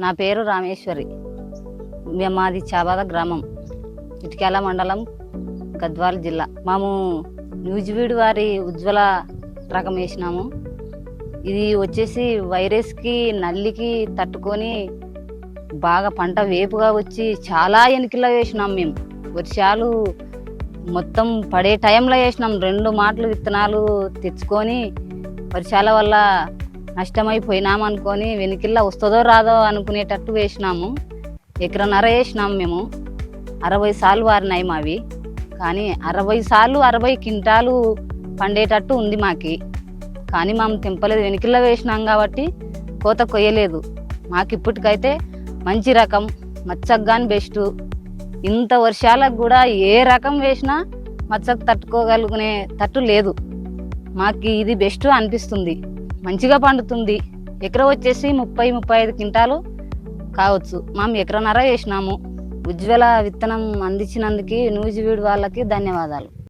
నా పేరు రామేశ్వరి. మాది చాబాద గ్రామం. ఇటుకాల మండలం గద్వాల జిల్లా. మేము న్యూజివీడ్ వారి ఉజ్వల రకం వేసినాము. ఇది వచ్చేసి వైరస్కి నల్లికి తట్టుకొని బాగా పంట వేపుగా వచ్చి చాలా ఎనికిలా వేసినాం మేము. వర్షాలు మొత్తం పడే టైంలో వేసినాం. రెండు మాటలు విత్తనాలు తెచ్చుకొని వర్షాల వల్ల నష్టమైపోయినాం అనుకొని వస్తుందో రాదో అనుకునేటట్టు వేసినాము. ఎకరన్నర వేసినాము మేము. అరవై సార్లు వారినాయి మావి. కానీ అరవై సార్లు అరవై క్వింటాలు పండేటట్టు ఉంది మాకి. కానీ మేము తెంపలేదు. వెనుకిల్లా వేసినాం కాబట్టి కోత కొయ్యలేదు. మాకు ఇప్పటికైతే మంచి రకం మచ్చగ్గాని బెస్ట్. ఇంత వర్షాలకు కూడా ఏ రకం వేసినా మచ్చకు తట్టుకోగలుగునే తట్టు లేదు. మాకు ఇది బెస్ట్ అనిపిస్తుంది. మంచిగా పండుతుంది. ఎకరం వచ్చేసి ముప్పై ముప్పై ఐదు క్వింటాలు కావచ్చు. మేము ఎకరన్నర వేసినాము. ఉజ్వల విత్తనం అందించినందుకు న్యూజివీడ్ వాళ్ళకి ధన్యవాదాలు.